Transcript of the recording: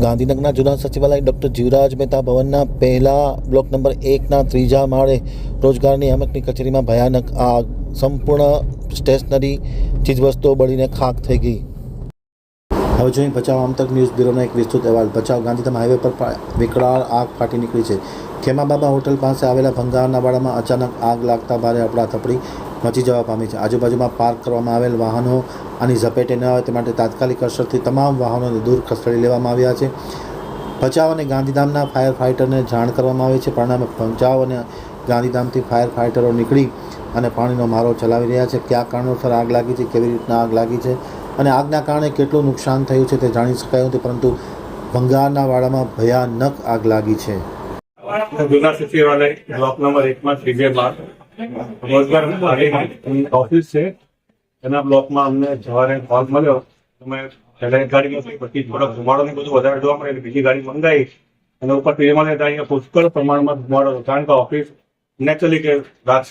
ગાંધીનગરના જૂના સચિવાલય ડૉક્ટર જીવરાજ મહેતા ભવનના પહેલા બ્લોક નંબર એકના ત્રીજા માળે રોજગાર નિયામકની કચેરીમાં ભયાનક આગ. સંપૂર્ણ સ્ટેશનરી ચીજવસ્તુઓ બળીને ખાક થઈ ગઈ. હવે જોઈએ ભચાઉ આમતક ન્યૂઝ બ્યુરોનો એક વિસ્તૃત અહેવાલ. ભચાઉ ગાંધીધામ હાઈવે પર વિકરાળ આગ ફાટી નીકળી છે. ખેમાબાબા હોટલ પાસે આવેલા ભંગારના વાડામાં અચાનક આગ લાગતા ભારે અફડાતફડી મચી જવા પામી છે. આજુબાજુમાં પાર્ક કરવામાં આવેલ વાહનો આની ઝપેટે ન આવે તે માટે તાત્કાલિક અસરથી તમામ વાહનોને દૂર ખસેડી લેવામાં આવ્યા છે. ભચાઉ અને ગાંધીધામના ફાયર ફાઇટરને જાણ કરવામાં આવી છે. પરિણામે ભચાઉ અને ગાંધીધામથી ફાયર ફાઇટરો નીકળી અને પાણીનો મારો ચલાવી રહ્યા છે. કયા કારણોસર આગ લાગી છે? કેવી રીતના આગ લાગી છે? અને આગના કારણે કેટલું નુકસાન થયું છે તે જાણી શકાયું નથી, પરંતુ ભંગારના વાડામાં ભયાનક આગ લાગી છે. જૂના બ્લોક નંબર એના બ્લોકમાં અમને સવારે કોલ મળ્યો. અમે પહેલા એક ગાડી પછી થોડો ધુમાડો ને બધું વધારે જોવા મળે બીજી ગાડી મંગાવી અને ઉપર ત્રીજે માળે પુષ્કળ પ્રમાણમાં ધુમાડો હતો કારણ કે ઓફિસ નેચરલી કે રાત